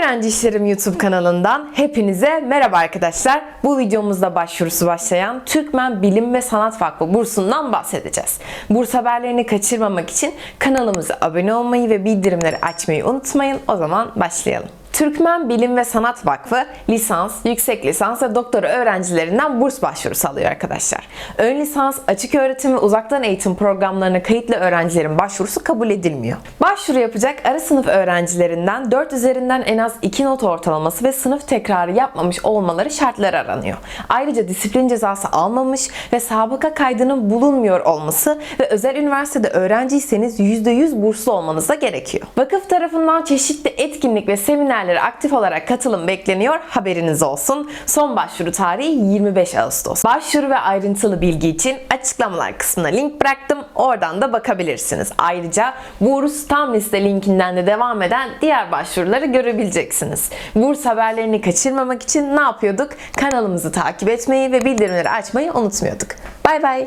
Öğrenci İşlerim YouTube kanalından hepinize merhaba arkadaşlar. Bu videomuzda başvurusu başlayan Türkmen Bilim ve Sanat Vakfı bursundan bahsedeceğiz. Burs haberlerini kaçırmamak için kanalımıza abone olmayı ve bildirimleri açmayı unutmayın. O zaman başlayalım. Türkmen Bilim ve Sanat Vakfı lisans, yüksek lisans ve doktora öğrencilerinden burs başvurusu alıyor arkadaşlar. Ön lisans, açık öğretim ve uzaktan eğitim programlarına kayıtlı öğrencilerin başvurusu kabul edilmiyor. Başvuru yapacak ara sınıf öğrencilerinden 4 üzerinden en az 2 not ortalaması ve sınıf tekrarı yapmamış olmaları şartları aranıyor. Ayrıca disiplin cezası almamış ve sabıka kaydının bulunmuyor olması ve özel üniversitede öğrenciyseniz %100 burslu olmanız da gerekiyor. Vakıf tarafından çeşitli etkinlik ve seminerlere aktif olarak katılım bekleniyor. Haberiniz olsun. Son başvuru tarihi 25 Ağustos. Başvuru ve ayrıntılı bilgi için açıklamalar kısmına link bıraktım. Oradan da bakabilirsiniz. Ayrıca burs tam liste linkinden de devam eden diğer başvuruları görebileceksiniz. Burs haberlerini kaçırmamak için ne yapıyorduk? Kanalımızı takip etmeyi ve bildirimleri açmayı unutmuyorduk. Bay bay.